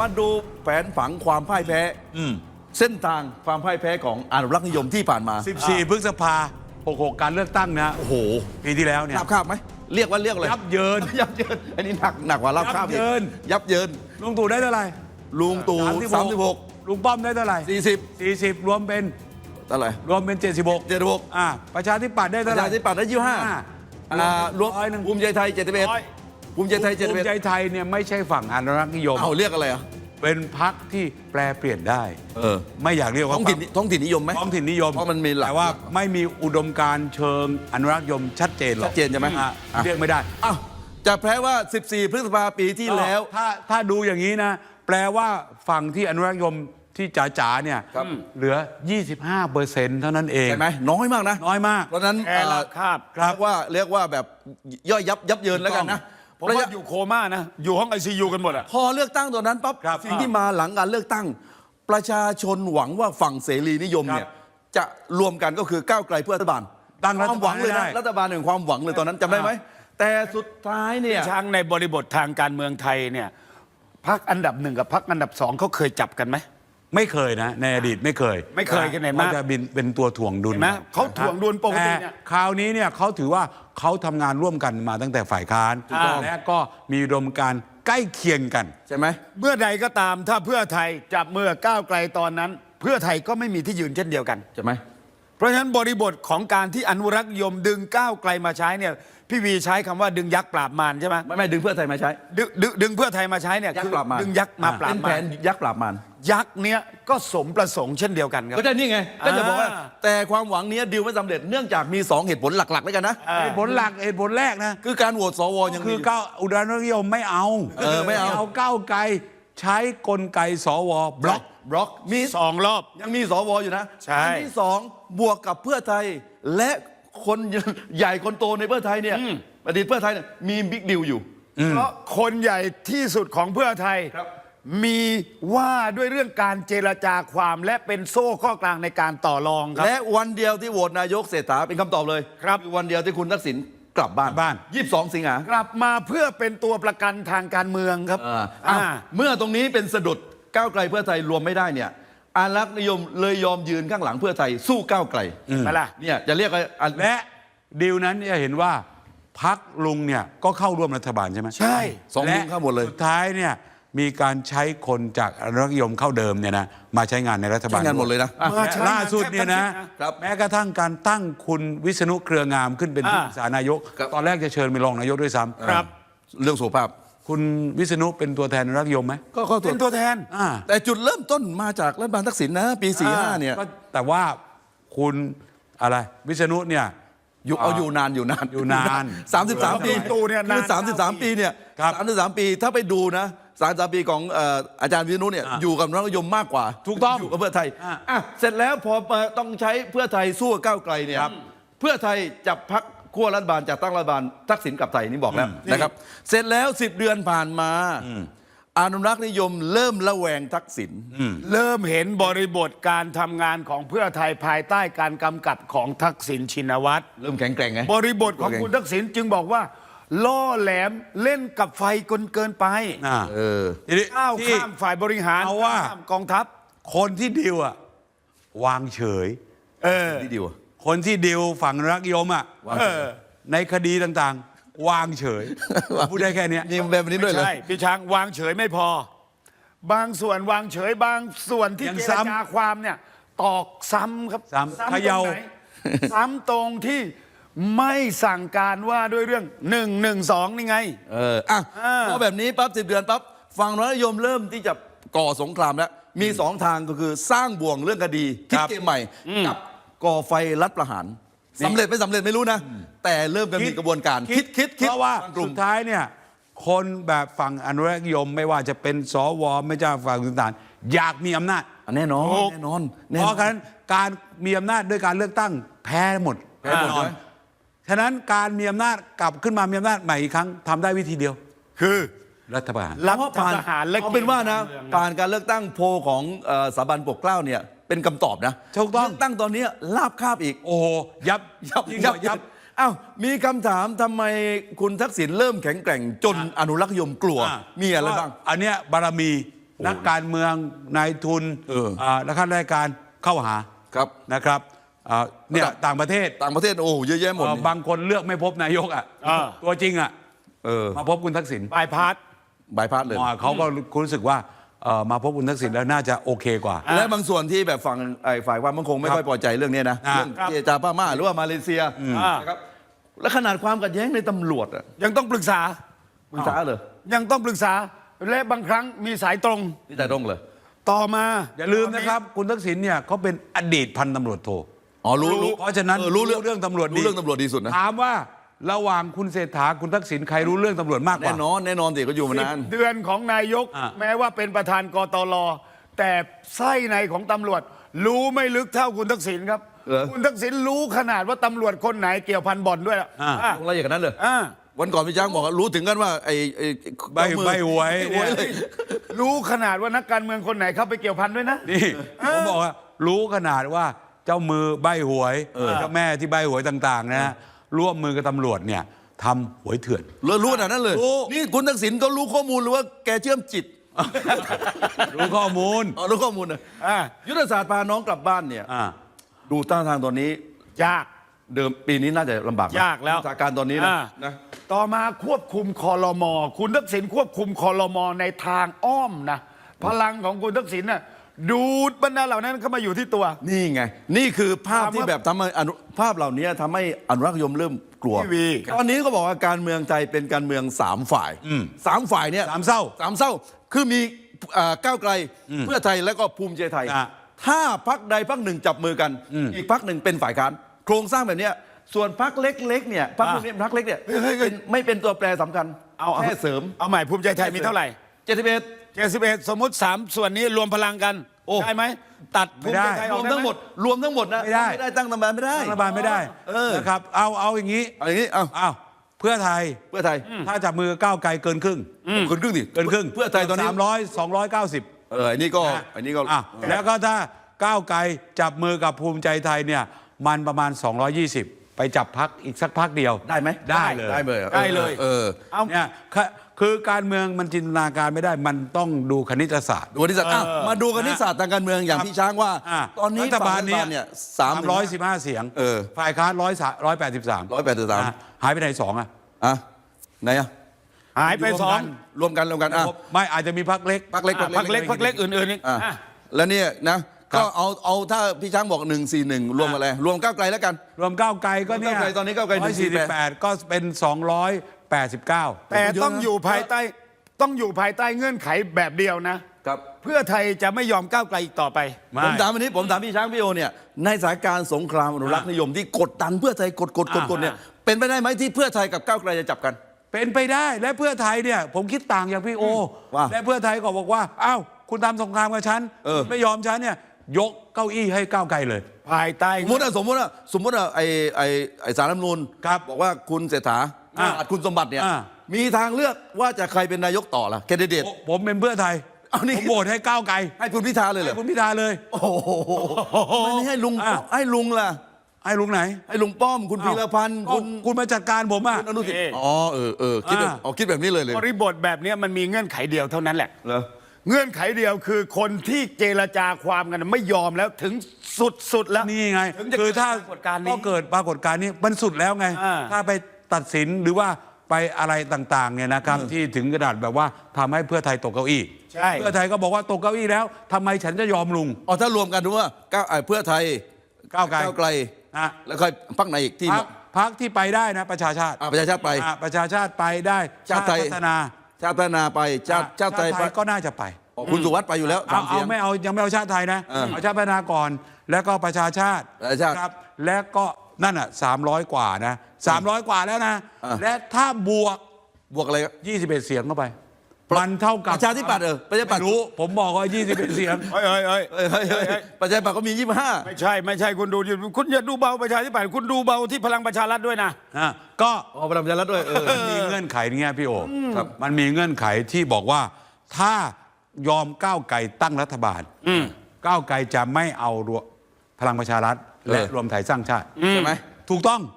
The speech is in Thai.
มาดูแผนผังความพ่ายแพ้อืมเส้นทางความพ่ายแพ้ของอนุรักษ์นิยมที่ผ่านมา 14 พฤษภา66 การเลือกตั้งนะโอ้โหปีที่แล้วเนี่ยราบคาบไหมเรียกว่าเรียกเลยยับเยิน ยับเยิน อันนี้หนักหนักกว่าราบคาบอีกยับเยินยับเยินลุงตู่ได้เท่าไหร่ลุงตู่36ลุงป้อมได้เท่าไหร่40 40 รวมเป็นเท่าไหร่รวมเป็น 76 76อ่าประชาธิปัตย์ได้ปเท่าระไหร่ ชาธิปัตย์ได้25อ่ารวมร้อยหนึ่ง ภูมิใจไทย71 ภูมิใจไทยภูมิใจ71ไทยเนี่ยไม่ใช่ฝั่งอนุรักษ์นิยม เอาเรียกอะไรอะ เป็นพักที่แปลเปลี่ยนได้ เออ ไม่อยากเรียกว่าท้องถิ่นท้องถิ่นนิยมไหม ท้องถิ่นนิยมเพราะมันมีหลักแต่ว่าไม่มีอุดมการณ์เชิงอนุรักษ์นิยมชัดเจนหรอกชัดเจนใช่ไหมอะอะ เรียกไม่ได้ อ้าวจะแพ้ว่า 14 พฤษภาปีที่แล้ว ถ้าถ้าดูอย่างนี้นะ แปลว่าฝั่งที่อนุรักษ์นิยมที่จ๋าๆเนี่ยครับ เหลือ 25เปอร์เซ็นต์เท่านั้นเอง ใช่ไหมน้อยมากนะ น้อยมาก เพราะฉะนั้นแอร์ราคาบเอ่อเรียกว่าเรียกว่าแบบย่อยยับยับเยินแล้วกันนะ ผมระยะว่าอยู่โคม่านะ อยู่ห้องไอซียูกันหมดอะพอเลือกตั้งตัวนั้นปั๊บครับสิ่งที่มาหลังการเลือกตั้ง ประชาชนหวังว่าฝั่งเสรีนิยมครับเนี่ยจะรวมกันก็คือก้าวไกลเพื่อรัฐบาลตั้งรัคฐวามบาลหวังเลยนะให้ได้ รัฐบาลแห่งความหวังเลยตอนนั้นจำได้ไหมแต่สุดท้ายเนี่ย ช้างในบริบททางการเมืองไทยเนี่ยพักอันดับหนึ่งกับพักอันดับสองเขาเคยจับกันไหม ไม่เคยนะ ในอดีตไม่เคยไม่เคยกันไหนมาเขาจะบินเป็นตัวถ่วงดุลเห็นไหมเขาถ่วงดุลปกติเนี่ยแต่คราวนี้เนี่ยเขาถือว่าเขาทำงานร่วมกันมาตั้งแต่ฝ่ายค้านถูกต้อง และก็มีอุดมการณ์ใกล้เคียงกัน ใช่ไหม เมื่อใดก็ตามถ้าเพื่อไทยจับมือก้าวไกลตอนนั้น เพื่อไทยก็ไม่มีที่ยืนเช่นเดียวกัน ใช่ไหมเพ ราะฉะนั้นบริบทของการที่อนุรักษ์นิยมดึงก้าวไกลมาใช้เนี่ยพี่วีใช้คำว่าดึงยักษ์ปราบมารใช่ไหมไม่ไม่ดึงเพื่อไทยมาใช้ ดึงดึงดึงเพื่อไทยมาใช้เนี่ยยักคืษ์ปราบมารดึงยักษ์มาปราเป็บนแผมารนยักษ์ปราบมารยักษ์เนี้ยก็สมประสงค์เช่นเดียวกันครับ ก็ได้นี่ไงก็จะบอกว่า อ่า แต่ความหวังเนี้ยดิวไม่สำเร็จเนื่องจากมี 2 เหตุผลหลักๆแล้วกันนะอ่าเหตุผลหลักเหตุผลแรกนะ คือการโหวตสวยังคืมีอก้าวอุดรนิยมไม่เอาเออไม่เอาก้าวไกลใช้กลไกสวบล็อก บล็อกมี สองรอบ ยังมีสวอยู่นะใช่ อันที่สองบวกกับเพื่อไทย และคนใหญ่คนโตในเพื่อไทยเนี่ยอดีตเพื่อไทยเนี่ยมีบิ๊กดิวอยู่ เพราะคนใหญ่ที่สุดของเพื่อไทย ครับ มีว่าด้วยเรื่องการเจรจาความและเป็นโซ่ข้อกลางในการต่อรองครับ และวันเดียวที่โหวตนายกเศรษฐาเป็นคำตอบเลยครับอวันเดียวที่คุณทักษิณกลับบ้านบ้าน 22 สิงหากลับมาเพื่อเป็นตัวประกันทางการเมืองครับอ่าอ้าวอ่า เมื่อตรงนี้เป็นสะดุด ก้าวไกลเพื่อไทยรวมไม่ได้เนี่ยอารักษ์นิยมเลยยอมยืนข้างหลังเพื่อไทยสู้ก้าวไกลไปละเนี่ยจะเรียกว่าอันและดีลนั้นจะเห็นว่าพักลุงเนี่ยก็เข้าร่วมรัฐบาลใช่ไหมใช่สองลุงเข้าหมดเลยสุดท้ายเนี่ยมีการใช้คนจากอนุรักษ์นิยมเข้าเดิมเนี่ยนะมาใช้งานในรัฐบาลใช้งานหมดเลยนะอะมาและใช้ล่าสุดเนี่ยนะแทบทั้งสิ้นนะครับแม้กระทั่งการตั้งคุณวิษณุเครืองามขึ้นเป็นที่อ่าปรึกษานายกครับตอนแรกจะเชิญไปรองนายกด้วยซ้ำครับเรื่องสุขภาพ คุณวิษณุเป็นตัวแทนอนุรักษ์นิยมไหม ก็ก็ตัเป็วนตัวแทน อ่า แต่จุดเริ่มต้นมาจากรัฐบาลทักษิณนะ ปี 45 เนี่ยก็แต่ว่าคุณอะไรวิษณุเนี่ย อยู่เอาอยู่นานอยู่นานอยู่นาน 33 ปีตู่เนี่ยคือนาน33 ปีเนี่ยครับ 33 ปีถ้าไปดูนะ33ปีของเอ่ออาจารย์วิษณุเนี่ยอะอยู่กับรัฐนิยมมากกว่าถูกต้องอยู่กับเพื่อไทยอะ อะเสร็จแล้วพอมาต้องใช้เพื่อไทยสู้กับก้าวไกลเนี่ยครับเพื่อไทยจับพัก ขั้วรัฐบาลจัดตั้งรัฐบาลทักษิณกลับไทยนี่บอกแล้วนะครับ เสร็จแล้ว 10 เดือนผ่านมาอนุรักษ์นิยมเริ่มระแวงทักษิณเริ่มเห็นบริบทการทำงานของเพื่อไทยภายใต้การกำกับของทักษิณชินวัตรเริ่มแข็งแกร่งไงบริบทของคุณทักษิณจึงบอกว่า ล่อแหลมเล่นกับไฟกนเกินไปอ่าเออทีนี้ก้าวที่ข้ามฝ่ายบริหารเอาว่าข้มกองทัพ คนที่ดิวอะวางเฉย เออที่ดีวะ คนที่ดิวฝั่งอนุรักษ์นิยมอะวางเฉยเออในคดีต่างๆ วางเฉย พูดได้แค่เนี้ยมีแบบนี้ด้วยเหรอ ใช่พี่ช้างวางเฉยไม่พอ บางส่วนวางเฉยบางส่วนที่ยังเจรซ้ำจาความเนี่ย ตอกซ้ำครับซ้ำตรงเขย่าไหนซ้ำตรงที่ไม่สั่งการว่าด้วยเรื่องหนึ่งหนึ่งสองนี่ไง เอออะอ่า พอแบบนี้ปั๊บสิบเดือนปั๊บฝั่งรัฐนิยมเริ่มที่จะก่อสงครามแล้ว มีสองทางก็คือสร้างบ่วงเรื่องคดีคิดเกมใหม่ กับ ก่อไฟรัฐประหารสำเร็จไม่สำเร็จไม่รู้นะ แต่เริ่มกันมีกระบวนการ คิดคิดคิดเพราะว่าบงกลุ่สุมดท้ายเนี่ย คนแบบฝั่งอนุรักษ์นิยมไม่ว่าจะเป็นสวไม่จ้าฝั่งต่างๆอยากมีอำนาจอะแน่นอนถูกแน่นอนแน่เพนอราะฉะนั้นการมีอำนาจด้วยการเลือกตั้งแพ้หมดแพ้หมดแน่นอนใช่ไหมฉะนั้นการมีอำนาจกลับขึ้นมามีอำนาจใหม่อีกครั้งทำได้วิธีเดียว คือ รัฐประหารรับเพราะผ่านทหารและเอาเป็นว่านะเกณฑ์การเมืองผ่านการเลือกตั้งโพลของเอ่อสถาบันปกเกล้าเนี่ย เป็นคำตอบนะถูกต้อง เลือกตั้งตอนนี้ลาบคาบอีก โอ้โหยับยับยิ่งยักบว่ายัยับบอ้าวมีคำถามทำไมคุณทักษิณเริ่มแข็งแกร่งจนอนุรักษ์นิยมกลัวอะมีอะไรบ้าง อันเนี้ยบารมีนักการเมืองนายทุนเอออ่าและข้าราชการเข้าหาครับ นะครับอ่าเนี่ยระดับ ต่างประเทศต่างประเทศโอ้โหเยอะแยะหมดเอ่อนี่บางคนเลือกไม่พบนายกอะอ่า ตัวจริงอะเออมาพบคุณทักษิณบายพาสบายพาสเลย อ่าเขาก็รู้สึกว่า เอ่อมาพบคุณทักษิณแล้วน่าจะโอเคกว่า และบางส่วนที่แบบฝั่งไอ้ฝ่ายความมั่นคงไม่ค่อยพอใจเรื่องเนี้ยนะอ่า เรื่องเจรจาพม่าหรือว่ามาเลเซียอ่า นะครับและขนาดความขัดแย้งในตำรวจอะยังต้องปรึกษาปรึกษาเลยยังต้องปรึกษา และบางครั้งมีสายตรงที่แต่ตรงเลยต่อมาอย่าลืมนะครับ คุณทักษิณเนี่ยเขาเป็นอดีตพันตำรวจโท อ๋อรู้รู้เพราะฉะนั้นออรู้เรื่องรู้เรื่องตำรวจดี รู้เรื่องตำรวจดีสุดนะ ถามว่า ระหว่างคุณเศรษฐาคุณทักษิณใครรู้เรื่องตำรวจมากกแน่ว่านอนแน่นอนสิก็อยู่มานาน เดือนของนายก อะ แม้ว่าเป็นประธานกตลแต่ไส้ในของตำรวจ รู้ไม่ลึกเท่าคุณทักษิณครับ เหรอ คุณทักษิณรู้ขนาดว่าตำรวจคนไหนเกี่ยวพันบ่อนด้วยล่ะอะลงรายละเอียดกันนั้นเลยอะวันก่อนพี่จ้างบอกว่ารู้ถึงกันว่าไอ้ไอ้ใบใบหวยหวยเลย รู้ขนาดว่านักการเมืองคนไหนเข้าไปเกี่ยวพันด้วยนะ นี่ผมบอกว่ารู้ขนาดว่าเจ้ามือใบหวยเจ้าแม่ที่ใบหวยต่าง ๆ นะฮะ ร่วมมือกับตำรวจเนี่ยทำหวยเถื่อน รู้รู้ขนาดนั้นเลย รู้ นี่คุณทักษิณก็รู้ข้อมูลหรือว่าแกเชื่อมจิตรู้ข้อมูลอ๋อรู้ข้อมูลนะอะยุทธศาสตร์พาน้องกลับบ้านเนี่ย อ่า ดูท่าทางตอนนี้ ยาก เดิมปีนี้น่าจะลำบากนะยากแล้วสถานการณ์ตอนนี้นะอ่า นะ ต่อมาควบคุมคอรมอ คุณทักษิณควบคุมคอรมอในทางอ้อมนะ พลังของคุณทักษิณน่ะ ดูดบรรดาเหล่านั้นเข้ามาอยู่ที่ตัว นี่ไง นี่คือภาพถามว่าที่แบบทำให้อนุภาพเหล่านี้ทำให้อนุรักษ์นิยมเริ่มกลัว พี่วีตอนนี้ก็บอกว่าการเมืองไทยเป็นการเมืองสามฝ่ายสามฝ่ายเนี่ยสามเศร้าสามเศร้าคือมีอ่าก้าวไกลเพื่อไทยแล้วก็ภูมิใจไทย อะ ถ้าพักใดพักหนึ่งจับมือกัน อีกพักหนึ่งเป็นฝ่ายค้านโครงสร้างแบบเนี้ยส่วนพักเล็กๆเนี่ยพักพวกนี้พักเล็กเนี่ยเป็นไม่เป็นตัวแปรสำคัญเอาเอาแค่เสริมเอาใหม่ภูมิใจไทยมีเท่าไหร่ เจ็ดสิบเอ็ด 71 สมมติ 3 ส่วนนี้รวมพลังกันโอ้ได้ไหม ตัดภูมิใจไทยรอวอกมได้ทั้งไหมมด รวมทั้งหมดนะไม่ได้ ไม่ได้ตั้งรัฐบาลไม่ได้ รัฐบาลไม่ได้เออ นะครับเอาเอาอย่างนี้เอาอย่างนี้เอาอ้าวเพื่อไทยเพื่อไทยถ้าจับมือก้าวไกลเกินครึ่งเกินครึ่งดิเกินครึ่งเพื่อไทยตอนนี้สามร้อยสองร้อยเก้าสิบเอออันนี้ก็อันนี้ก็อะแล้วก็ถ้าก้าวไกลจับมือกับภูมิใจไทยเนี่ยมันประมาณ 220 ไปจับพักอีกสักพักเดียว ได้ไหมได้เลยได้เลยได้เลยเออเอาเนี่ยคือคือการเมืองมันจินตนาการไม่ได้มันต้องดูคณิตศาสตร์ ดูคณิตศาสตร์อะมาดูคณิตศาสตร์ทางการเมืองอย่างพี่ช้างว่าะตอนนี้รัฐบาลเนี้ฝั่งเนี่ยสามร้อยสิบห้าเสียงเออ ฝ่ายค้านร้อยร้อยแปดสิบสาม183หายไปไหนสองอะอะไหนอะหายไปรวมสอกังนรวมกันรวมกันอะไม่อาจจะมีพักเล็ก พักเล็กอะพักเล็กพักเล็กอื่นๆอีกอะอะ แล้วเนี่ยนะครั ก็บเอาเอาถ้าพี่ช้างบอก 141 รวมอะไร รวมก้าวไกลแล้วกัน รวมก้าวไกลก็เนี่ยก้าวไกลตอนนี้ก้าวไกลร้อยสี่สิบแปดก็เป็นสองร้อยแปดสิบเก้าแต่ต้องอยู่ภายใต้ต้องอยู่ภายใต้เงื่อนไขแบบเดียวนะครับเพื่อไทยจะไม่ยอมก้าวไกลอีกต่อไปไม่ผมถามวันนี้ผมถามพี่ช้างพี่โอเนี่ยในสถานการณ์สงครามอนุรักษ์นิยมที่กดดันเพื่อไทยกดกดกดกดเนี่ยเป็นไปได้ไหมที่เพื่อไทยกับก้าวไกลจะจับกัน เป็นไปได้และเพื่อไทยเนี่ย ผมคิดต่างอย่างพี่โอว่าและเพื่อไทยก็บอกว่าอ้าวคุณทำสงครามกับฉันเออไม่ยอมฉันเนี่ย ยกเก้าอี้ให้ก้าวไกลเลย ภายใต้ สมมติอะสมมติอะสมมติอะไอไอไอสารรัฐธรรมนูญครับบอกว่าคุณเศรษฐาอ่าขาดคุณสมบัติเนี่ยอ่า มีทางเลือกว่าจะใครเป็นนายกต่อล่ะแคนดิเดต ผมผมเป็นเพื่อไทยเอานี่ ผมโหวตให้ก้าวไกลให้คุณพิธาเลยเหรให้อคุณพิธาเลย โอ้โหไม่ให้ลุงอ่าให้ลุงล่ะ ให้ลุงไหนให้ลุงป้อมคุณพีรพันธ์ก็คุณคุณมาจัดการผมอะ คุณอนุทินอ๋อเออเออคิดแบบอ่า อ๋อคิดแบบนี้เลยเลยบริบทแบบเนี้ยมันมีเงื่อนไขเดียวเท่านั้นแหละ เหรอ เงื่อนไขเดียวคือคนที่เจรจาความกันไม่ยอมแล้วถึงสุดสุดๆแล้ว นี่ไง ถึงจะคือถ้าเกิดปรากฏการณ์นี้ก็เกิดปรากฏการณ์นี้มันสุดแล้วไง อ่า ถ้าไปตัดสินหรือว่าไปอะไรต่างๆเนี่ยนะครับ ที่ถึงกระดาษแบบว่าทำให้เพื่อไทยตกเก้าอี้ใช่ เพื่อไทยก็บอกว่าตกเก้าอี้แล้วทำไมฉันจะยอมลุง อ๋อถ้ารวมกันดูว่าก้าวเอ่อเพื่อไทยก้าวไกลก้าวไกลอะ แล้วค่อยพักไหนอีกที่ พักพักที่ไปได้นะประชาชาติอะประชาชาติไปอะประชาชาติไปได้ชาติไทย พัฒนา ชาติพัฒนาไปชาติชาติไทยไปก็น่าจะไปอ๋อคุณสุวัสด์ไปอยู่แล้วเอาสามเสีเอายง ไม่เอายังไม่เอาชาติไทยนะเออเอาชาติพัฒนาก่อนแล้วก็ประชาชาติประชาชาติครับ และก็นั่นอะสามร้อยกว่านะสามร้อยกว่าแล้วนะอะและถ้าบวก บวกอะไรครับ 21 เสียงเข้าไป มันเท่ากับประชาธิปัตย์เออประชาธิปัตย์ไม่รู้ผมบอกว่า21เสียง เฮ้ยเฮ้ยเฮ้ยเอ้ยเฮ้ยเฮ้ยเฮ้ยประชาธิปัตย์ก็มียี่สิบห้าไม่ใช่ไม่ใช่คุณดูดิคุณอย่าดูเบาประชาธิปัตย์คุณดูเบาที่พลังประชารัฐด้วยนะ อะก็อ๋อพลังประชารัฐด้วยเออมีเงื่อนไขเงี้ยพี่โอครับมันมีเงื่อนไขที่บอกว่า ถ้ายอมก้าวไกลตั้งรัฐบาลก้าวไกลจะไม่เอารวมพลังประชารัฐและเออ รวมไทยสร้างชาติ ใช่ไหม ถูกต้อง